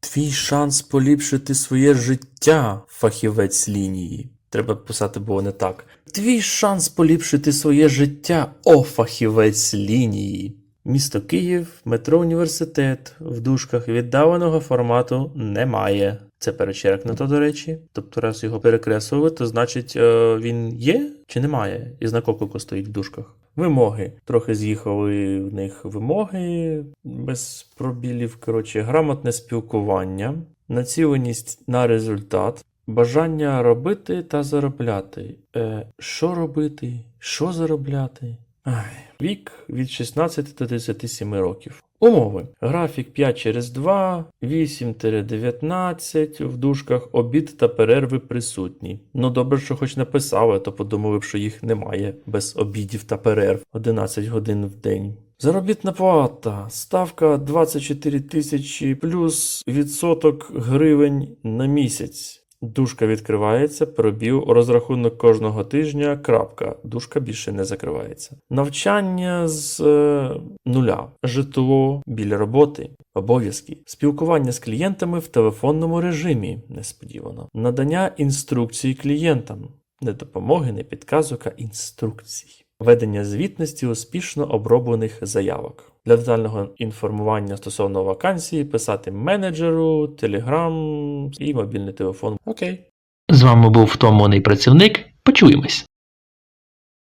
Твій шанс поліпшити своє життя, фахівець лінії. Треба писати було не так. Твій шанс поліпшити своє життя, о фахівець лінії. Місто Київ, метро університет, в дужках віддаленого формату немає. Це перечеркнуто, до речі. Тобто, раз його перекреслили, то значить е, він є чи немає? І знак оклику стоїть в дужках. Вимоги. Трохи з'їхали в них вимоги без пробілів. Коротше, грамотне спілкування, націленість на результат, бажання робити та заробляти. Е, що робити? Що заробляти? Ай. Вік від 16 до 37 років. Умови. Графік 5 через 2, 8-19, в дужках обід та перерви присутні. Ну добре, що хоч написали, то подумали б, що їх немає без обідів та перерв 11 годин в день. Заробітна плата. Ставка 24 тисячі плюс відсоток гривень на місяць. Дужка відкривається, пробіл, розрахунок кожного тижня, крапка. Дужка більше не закривається. Навчання з е, нуля, житло біля роботи, обов'язки, спілкування з клієнтами в телефонному режимі, несподівано, надання інструкцій клієнтам, не допомоги, не підказок, а інструкцій. Ведення звітності успішно оброблених заявок. Для детального інформування стосовно вакансії писати менеджеру, телеграм і мобільний телефон. Окей. З вами був втомлений працівник. Почуємось.